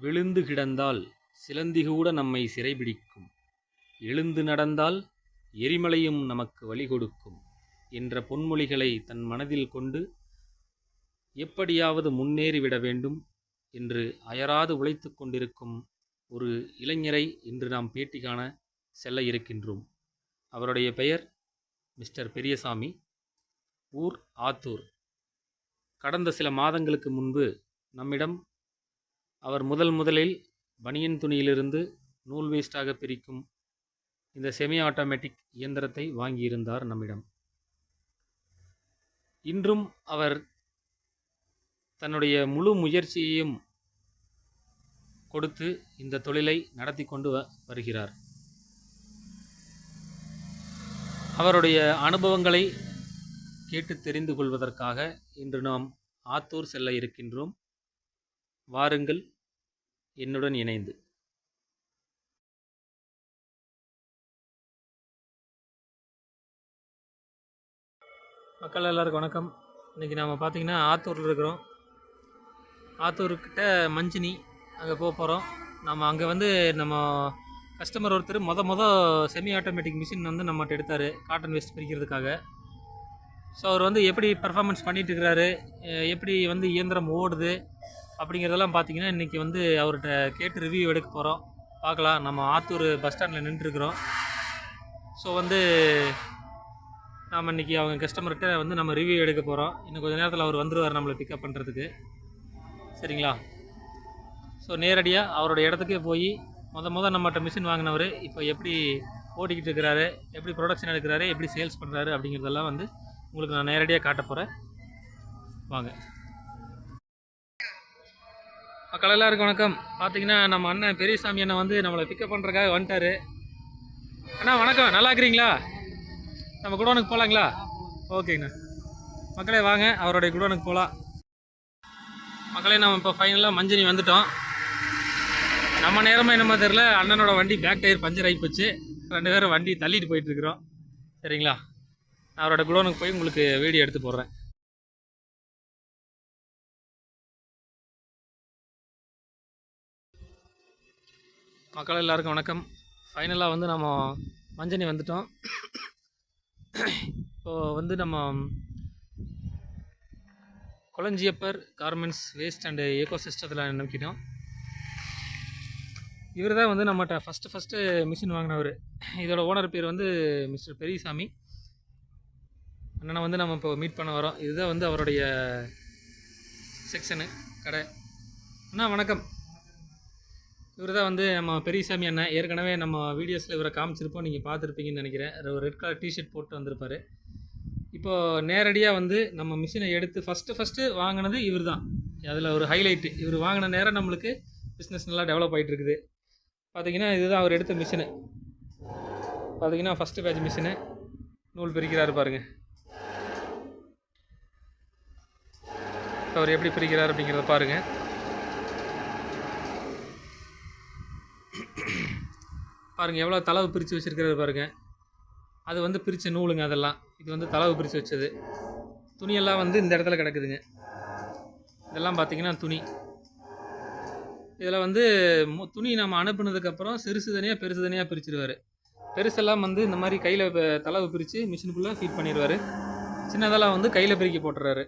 விழுந்து கிடந்தால் சிலந்திகூட நம்மை சிறைபிடிக்கும். எழுந்து நடந்தால் எரிமலையும் நமக்கு வழி கொடுக்கும் என்ற பொன்மொழிகளை தன் மனதில் கொண்டு எப்படியாவது முன்னேறிவிட வேண்டும் என்று அயராது உழைத்து கொண்டிருக்கும் ஒரு இளைஞரை இன்று நாம் பேட்டி காண செல்ல இருக்கின்றோம். அவருடைய பெயர் மிஸ்டர் பெரியசாமி ஊர் ஆத்தூர். கடந்த சில மாதங்களுக்கு முன்பு நம்மிடம் அவர் முதல் முதலில் பனியன் துணியிலிருந்து நூல் வேஸ்டாக பிரிக்கும் இந்த செமி ஆட்டோமேட்டிக் இயந்திரத்தை வாங்கியிருந்தார் நம்மிடம். இன்றும் அவர் தன்னுடைய முழு முயற்சியையும் கொடுத்து இந்த தொழிலை நடத்தி கொண்டு வ- வருகிறார். அவருடைய அனுபவங்களை கேட்டு தெரிந்து கொள்வதற்காக இன்று நாம் ஆத்தூர் செல்ல இருக்கின்றோம். வாருங்கள் என்னுடன் இணைந்து. மக்கள் எல்லாருக்கும் வணக்கம். இன்றைக்கி நாம் பார்த்தீங்கன்னா ஆத்தூரில் இருக்கிறோம். ஆத்தூர்கிட்ட மஞ்சினி அங்கே போக போகிறோம் நம்ம அங்கே வந்து நம்ம கஸ்டமர் ஒருத்தர் மொத மொதல் செமி ஆட்டோமேட்டிக் மிஷின் வந்து நம்மகிட்ட எடுத்தார் காட்டன் வேஸ்ட் பிரிக்கிறதுக்காக. ஸோ அவர் வந்து எப்படி பர்ஃபார்மன்ஸ் பண்ணிகிட்டு இருக்கிறாரு எப்படி வந்து இயந்திரம் ஓடுது அப்படிங்கிறதெல்லாம் பார்த்தீங்கன்னா இன்றைக்கி வந்து அவர்கிட்ட கேட்டு ரிவ்யூ எடுக்க போகிறோம் பார்க்கலாம் நம்ம ஆத்தூர் பஸ் ஸ்டாண்டில் நின்றுருக்குறோம். ஸோ வந்து நாம் இன்றைக்கி அவங்க கஸ்டமர்கிட்ட வந்து நம்ம ரிவ்யூ எடுக்க போகிறோம் இன்னும் கொஞ்சம் நேரத்தில் அவர் வந்துருவார் நம்மளை பிக்கப் பண்ணுறதுக்கு சரிங்களா? ஸோ நேரடியாக அவரோட இடத்துக்கே போய் மொதல் முத நம்மகிட்ட மிஷின் வாங்கினவர் இப்போ எப்படி ஓட்டிக்கிட்டு இருக்கிறாரு எப்படி ப்ரொடக்ஷன் எடுக்கிறாரு எப்படி சேல்ஸ் பண்ணுறாரு அப்படிங்கிறதெல்லாம் வந்து உங்களுக்கு நான் நேரடியாக காட்ட போகிறேன் வாங்க. மக்கள் எல்லாருக்கும் வணக்கம். பார்த்தீங்கன்னா நம்ம அண்ணன் பெரியசாமி அண்ணன் வந்து நம்மளை பிக்கப் பண்ணுறதுக்காக வந்துட்டாரு. அண்ணா வணக்கம். நல்லா இருக்கிறீங்களா? நம்ம குடோனுக்கு போகலாங்களா ஓகேங்கண்ணா மக்களே வாங்க. அவருடைய குடோனுக்கு போகலாம் மக்களே நம்ம இப்போ ஃபைனலாக மஞ்சனி வந்துட்டோம். நம்ம நேரமாக என்னமோ தெரில அண்ணனோட வண்டி பேக் டயர் பஞ்சர் ஆகி போச்சு. ரெண்டு பேரும் வண்டி தள்ளிட்டு போயிட்டு இருக்கிறோம். சரிங்களா? நான் அவரோட குடோனுக்கு போய் உங்களுக்கு வீடியோ எடுத்து போடுறேன். மக்கள் எல்லாருக்கும் வணக்கம். ஃபைனலாக வந்து நம்ம மஞ்சனி வந்துட்டோம். இப்போது வந்து நம்ம கொளஞ்சியப்பர் கார்மெண்ட்ஸ் வேஸ்ட் அண்டு ஏகோ சிஸ்டத்தில் நம்பிக்கிட்டோம் இவர் தான் வந்து நம்மகிட்ட ஃபஸ்ட்டு ஃபஸ்ட்டு மிஷின் வாங்கினவர். இதோட ஓனர் பேர் வந்து மிஸ்டர் பெரியசாமி. அண்ணனை வந்து நம்ம இப்போ மீட் பண்ண வரோம். இதுதான் வந்து அவருடைய செக்ஷனு கடை. அண்ணா வணக்கம். இவர் தான் வந்து நம்ம பெரியசாமி அண்ணன் ஏற்கனவே நம்ம வீடியோஸில் இவரை காமிச்சிருப்போம். நீங்கள் பார்த்துருப்பீங்கன்னு நினைக்கிறேன். ஒரு ரெட் கலர் டிஷர்ட் போட்டு வந்திருப்பார். இப்போது நேரடியாக வந்து நம்ம மிஷினை எடுத்து ஃபஸ்ட்டு ஃபஸ்ட்டு வாங்கினது இவர் தான் அதில் ஒரு ஹைலைட்டு இவர் வாங்கின நேரம் நம்மளுக்கு பிஸ்னஸ் நல்லா டெவலப் ஆகிட்டு இருக்குது பார்த்தீங்கன்னா இதுதான் அவர் எடுத்த மிஷினு பார்த்தீங்கன்னா ஃபஸ்ட்டு பேட்ச் மிஷினு நூல் பிரிக்கிறாரு பாருங்கள் அவர் எப்படி பிரிக்கிறார் அப்படிங்கிறத பாருங்கள் பாருங்கள் எவ்வளோ தளவு பிரித்து வச்சுருக்கிறது பாருங்கள் அது வந்து பிரித்த நூலுங்க அதெல்லாம். இது வந்து தளவு பிரித்து வச்சது. துணியெல்லாம் வந்து இந்த இடத்துல கிடக்குதுங்க. இதெல்லாம் பார்த்தீங்கன்னா துணி. இதில் வந்து மு- துணி நம்ம அனுப்புனதுக்கப்புறம் சிறுசு தனியாக பெருசு தனியாக பிரிச்சிருவார். பெருசெல்லாம் வந்து இந்த மாதிரி கையில் தளவு பிரித்து மிஷினுக்குள்ளே ஃபீட் பண்ணிடுவார் சின்னதெல்லாம் வந்து கையில் பிரிக்கி போட்டுறாரு.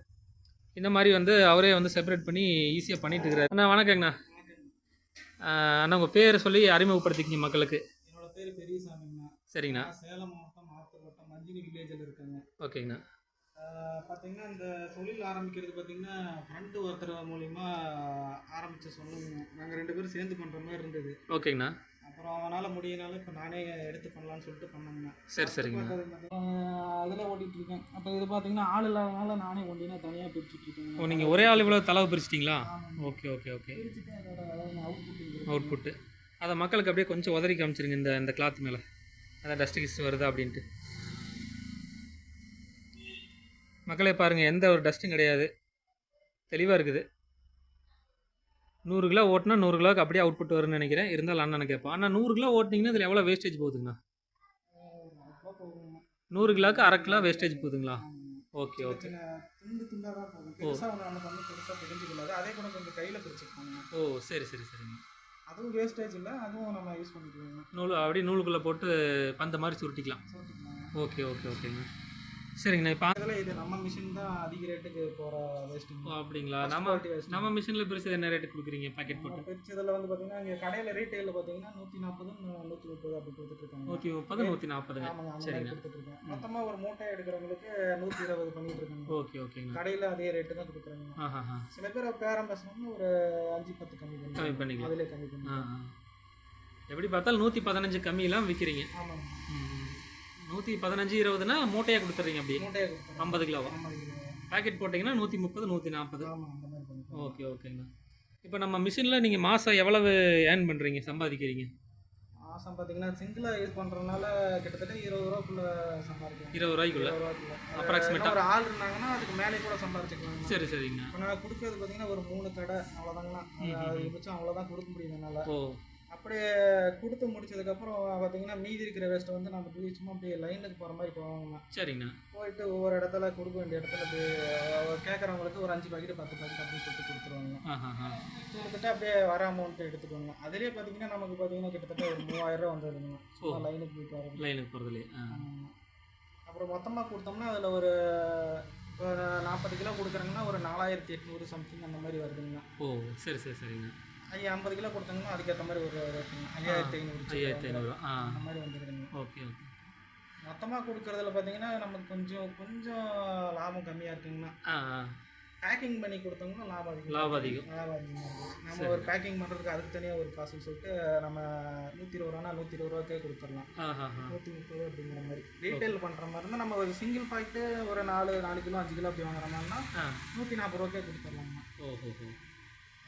இந்த மாதிரி வந்து அவரே வந்து செப்பரேட் பண்ணி ஈஸியாக பண்ணிகிட்டு இருக்கிறாரு. அண்ணா வணக்கங்கண்ணா. அண்ணா உங்கள் பேர் சொல்லி அறிமுகப்படுத்திக்கிங்க மக்களுக்கு. பேர் பெரியசாமிங்கண்ணா. சரிங்கண்ணா. சேலம் மாவட்டம் ஆத்தூர் வட்டம் மஞ்சினி வில்லேஜில் இருக்கேங்க. ஓகேங்கண்ணா. பார்த்தீங்கன்னா இந்த தொழில் ஆரம்பிக்கிறது பார்த்தீங்கன்னா ஃப்ரெண்டு ஒருத்தர் மூலிமா ஆரம்பித்த சொன்னதுங்க நாங்கள் ரெண்டு பேரும் சேர்ந்து பண்ணுற மாதிரி இருந்தது. ஓகேங்கண்ணா. அப்புறம் அவனால் முடியினாலும் இப்போ நானே எடுத்து பண்ணலான்னு சொல்லிட்டு பண்ணேங்கண்ணா. சரி சரிங்கண்ணா. அதில் ஓட்டிகிட்டு இருக்கேன். அப்போ இது பார்த்தீங்கன்னா ஆள் இல்லாதனால நானே ஒண்டினா தனியாக பிரிச்சுட்டு இருக்கேன் ஓ நீங்கள் ஒரே ஆள் இவ்வளோ தளவு பிரிச்சிட்டிங்களா. Okay okay okay. பிரிச்சுட்டு அதோட அவுட்புட் அவுட்புட்டு அதை மக்களுக்கு அப்படியே கொஞ்சம் உதறி காமிச்சிருங்க இந்த இந்த கிளாத் மேலே. அதான் டஸ்ட் கிஸ்ட் வருதா அப்படின்ட்டு. மக்களே பாருங்கள் எந்த ஒரு டஸ்ட்டும் கிடையாது. தெளிவாக இருக்குது. நூறு கிலோ ஓட்டினா நூறு கிலோக்கு அப்படியே அவுட்புட் வரும்னு நினைக்கிறேன். இருந்தாலும் அண்ணனை கேட்போம் ஆனால் நூறு கிலோ ஓட்டினீங்கன்னா இதில் எவ்வளோ வேஸ்டேஜ் போகுதுங்கண்ணா? நூறு கிலோக்கு அரை கிலோ வேஸ்டேஜ் போகுதுங்களா? ஓகே ஓகே சின்ன துண்டு துண்டாக தான் போகும். பெருசாக ஒன்று நமக்கு வந்து பெருசாக பிரிஞ்சுக்கலாது அதே கூட கொஞ்சம் கையில் பிரிச்சுக்கோங்க ஓ சரி சரி சரிங்க. அதுவும் வேஸ்டேஜ் இல்லை அதுவும் நம்ம யூஸ் பண்ணிக்கலாங்க நூல் அப்படியே நூலுக்குள்ளே போட்டு பந்த மாதிரி சுருட்டிக்கலாம். ஓகே ஓகே ஓகேங்க. சரிங்கண்ணா இப்போ அதில் இது நம்ம மிஷின் தான் அதிக ரேட்டுக்கு போகிற வேஸ்டிங் ஓ, அப்படிங்களா? நம்ம நம்ம மிஷினில் பெருசு என்ன ரேட்டு கொடுக்குறீங்க பாக்கெட் போட்டு? பிரிச்சதில் வந்து பார்த்தீங்கன்னா இங்கே கடையில் ரீட்டைலில் பார்த்தீங்கன்னா நூற்றி நாற்பது நூற்றி முப்பது அப்படி கொடுத்துட்ருக்காங்க. நூற்றி முப்பது நூற்றி அந்த சரிங்க. கொடுத்துட்ருக்கேன். மொத்தமாக ஒரு மூட்டை எடுக்கிறவங்களுக்கு நூற்றி இருபது பண்ணிட்டு இருக்காங்க ஓகே ஓகேங்க கடையில் அதே ரேட்டு தான் கொடுக்குறாங்க. சில பேர் பேரம் பேசணும்னு ஒரு அஞ்சு பத்து கம்மி கம்மி பண்ணி பண்ணிக்கலாம். அதிலே கம்மி பண்ணி. எப்படி பார்த்தாலும் நூற்றி பதினஞ்சு கம்மியெல்லாம் விற்கிறீங்க ஆமாங்க. நூற்றி பதினஞ்சு இருபதுனா மூட்டையாக மூட்டையை கொடுக்குறோம் ஐம்பது கிலோவா? பாக்கெட் போட்டிங்கன்னா நூற்றி முப்பது நூற்றி நாற்பது. ஓகே ஓகேங்கண்ணா இப்போ நம்ம மிஷினில் நீங்கள் மாதம் எவ்வளவு ஏர்ன் பண்ணுறீங்க சம்பாதிக்கிறீங்க? மாதம் பார்த்தீங்கன்னா சிங்கிளாக யூஸ் பண்ணுறதுனால கிட்டத்தட்ட இருபது ரூபாக்குள்ள சம்பாதிக்கலாம். இருபது ரூபாய்க்குள்ள? இன்னும் ஒரு ஆள் இருந்தாங்கன்னா அதுக்கு மேலே கூட சம்பாதிச்சுக்கலாம். சரி சரிங்கண்ணா இப்போ நான் கொடுக்கறது பார்த்தீங்கன்னா ஒரு மூணு கடை அவ்வளோதாங்கண்ணா ம், ம். அதிகபட்சம் அவ்வளோதான் கொடுக்க முடியும் என்னால். ஓ. அப்படியே கொடுத்து முடிச்சதுக்கப்புறம் பார்த்தீங்கன்னா மீதி இருக்கிற வேஸ்ட்டை வந்து நம்ம போய் சும்மா அப்படியே லைனுக்கு போகிற மாதிரி போவாங்கண்ணா சரிங்கண்ணா. போயிட்டு ஒவ்வொரு இடத்துல கொடுக்க வேண்டிய இடத்துல கேட்குறவங்களுக்கு ஒரு அஞ்சு பாக்கெட் பத்து பாக்கெட் அப்படின்னு சொல்லிட்டு கொடுத்துருவாங்க கொடுத்துட்டு அப்படியே வர அமௌண்ட் எடுத்துக்கோங்க அதுலேயே பார்த்தீங்கன்னா நமக்கு பார்த்தீங்கன்னா கிட்டத்தட்ட ஒரு மூவாயிரம் ரூபா வந்துடுங்க ஓ. லைனுக்கு போயிட்டு வரோம் லைனுக்கு போகிறதுலே அப்புறம் மொத்தமாக கொடுத்தோம்னா அதில் ஒரு நாற்பது கிலோ கொடுக்குறாங்கன்னா ஒரு நாலாயிரத்தி எட்நூறு சம்திங் அந்த மாதிரி வருதுங்கண்ணா ஓ சரி சரி சரிங்க ஐயா ஐம்பது கிலோ கொடுத்தாங்கன்னா அதுக்கேற்ற மாதிரி ஒரு ஐயாயிரத்தி ஐநூறு ஐயாயிரத்தி ஐநூறுரூவா ஆ. அந்த மாதிரி வந்துருக்குங்க. Okay okay. மொத்தமாக கொடுக்குறதுல பார்த்தீங்கன்னா நமக்கு கொஞ்சம் கொஞ்சம் லாபம் கம்மியாக இருக்குங்கண்ணா. பேக்கிங் பண்ணி கொடுத்தோம்னா லாபம் அதிகம். லாபம் அதிகம். லாபம் இருக்கும் நம்ம ஒரு பேக்கிங் பண்ணுறதுக்கு அதுக்கு தனியாக ஒரு காசுன்னு சொல்லிட்டு நம்ம நூற்றி இருபது ரூபானா நூற்றி இருபது ரூபாய்க்கே கொடுத்துடலாம் நூற்றி முப்பது அப்படிங்கிற மாதிரி. ரீட்டைல் பண்ணுற மாதிரி இருந்தால் நம்ம ஒரு சிங்கிள் பாக்கெட்டு ஒரு நாலு நாலு கிலோ அஞ்சு கிலோ அப்படி வாங்குற மாதிரினா நூற்றி நாற்பது ரூபாய்க்கே கொடுத்துடலாம்ண்ணா ஓஹோ ஓ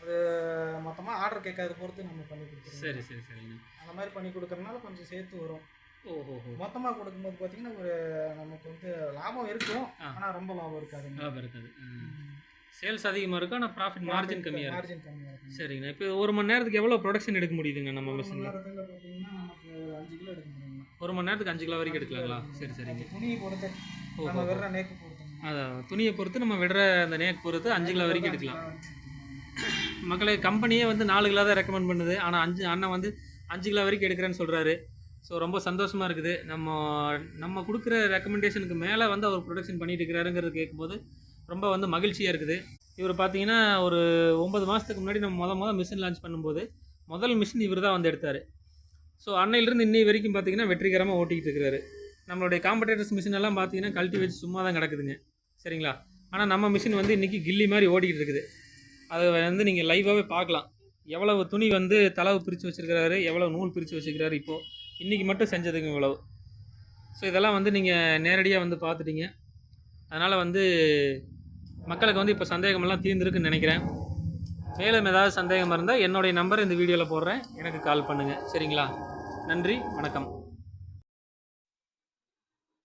அது மொத்தமாக ஆர்டர் கேட்காத பொறுத்து நம்ம பண்ணி கொடுத்துருவோம். சரி சரி சரிங்க. அந்த மாதிரி பண்ணி கொடுக்கறதுனால கொஞ்சம் சேர்த்து வரும். ஓஹோ மொத்தமாக கொடுக்கும்போது பார்த்தீங்கன்னா ஒரு நமக்கு வந்து லாபம் இருக்கும். ஆனால் ரொம்ப லாபம் இருக்காதுங்க லாபம் இருக்காது. சேல்ஸ் அதிகமாக இருக்கும் ஆனால் ப்ராஃபிட் மார்ஜின் கம்மியாக மார்ஜின் கம்மியாக இருக்கும் சரிங்கண்ணா இப்போ ஒரு மணி நேரத்துக்கு எவ்வளோ ப்ரொடக்ஷன் எடுக்க முடியுதுங்க நம்ம ஒரு மணி மிஷினில் பார்த்தீங்கன்னா நமக்கு அஞ்சு கிலோ எடுக்க முடியுங்க. ஒரு மணி நேரத்துக்கு அஞ்சு கிலோ வரைக்கும் எடுக்கலாங்களா? சரி சரிங்க. துணியை பொறுத்து. நம்ம வெறுற நேக்கு பொறுத்துங்க அதான் துணியை பொறுத்து நம்ம விடுற அந்த நேக் பொறுத்து அஞ்சு கிலோ வரைக்கும் எடுக்கலாம். மக்களை கம்பெனியே வந்து நாலு கிலோ தான் ரெக்கமெண்ட் பண்ணுது. ஆனால் அஞ்சு அண்ணன் வந்து அஞ்சு கிலோ வரைக்கும் எடுக்கிறேன்னு சொல்கிறாரு ஸோ ரொம்ப சந்தோஷமாக இருக்குது. நம்ம நம்ம கொடுக்குற ரெக்கமெண்டேஷனுக்கு மேலே வந்து அவர் ப்ரொடக்ஷன் பண்ணிட்டு இருக்கிறாருங்கிறது கேட்கும்போது ரொம்ப வந்து மகிழ்ச்சியாக இருக்குது. இவர் பார்த்தீங்கன்னா ஒரு ஒன்பது மாதத்துக்கு முன்னாடி நம்ம முத மொதல் மிஷின் லான்ச் பண்ணும்போது முதல் மிஷின் இவர் தான் வந்து எடுத்தார். ஸோ அன்னையிலிருந்து இன்னை வரைக்கும் பார்த்தீங்கன்னா வெற்றிகரமாக ஓட்டிக்கிட்டு இருக்கிறாரு. நம்மளுடைய காம்படேட்டர்ஸ் மிஷின் எல்லாம் பார்த்தீங்கன்னா கழட்டி வச்சு சும்மா தான் கிடக்குதுங்க. சரிங்களா? ஆனால் நம்ம மிஷின் வந்து இன்றைக்கி கில்லி மாதிரி ஓடிக்கிட்டு இருக்குது. அதை வந்து நீங்கள் லைவாகவே பார்க்கலாம். எவ்வளவு துணி வந்து தளவு பிரித்து வச்சுருக்கிறாரு எவ்வளோ நூல் பிரித்து வச்சுருக்கிறாரு இப்போது இன்றைக்கி மட்டும் செஞ்சதுங்க இவ்வளவு. ஸோ இதெல்லாம் வந்து நீங்கள் நேரடியாக வந்து பார்த்துட்டீங்க. அதனால் வந்து மக்களுக்கு வந்து இப்போ சந்தேகமெல்லாம் தீர்ந்துருக்குன்னு நினைக்கிறேன். மேலும் ஏதாவது சந்தேகம் இருந்தால் என்னுடைய நம்பர் இந்த வீடியோவில் போடுறேன். எனக்கு கால் பண்ணுங்கள் சரிங்களா? நன்றி வணக்கம்.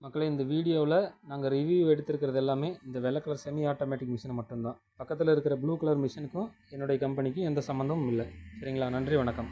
மக்களே இந்த வீடியோவில் நாங்கள் ரிவ்யூ எடுத்திருக்கிறது எல்லாமே இந்த வெள்ளை கலர் செமி ஆட்டோமேட்டிக் மிஷினை மட்டும்தான். பக்கத்தில் இருக்கிற ப்ளூ கலர் மிஷினுக்கும் என்னுடைய கம்பெனிக்கும் எந்த சம்மந்தமும் இல்லை. சரிங்களா? நன்றி வணக்கம்.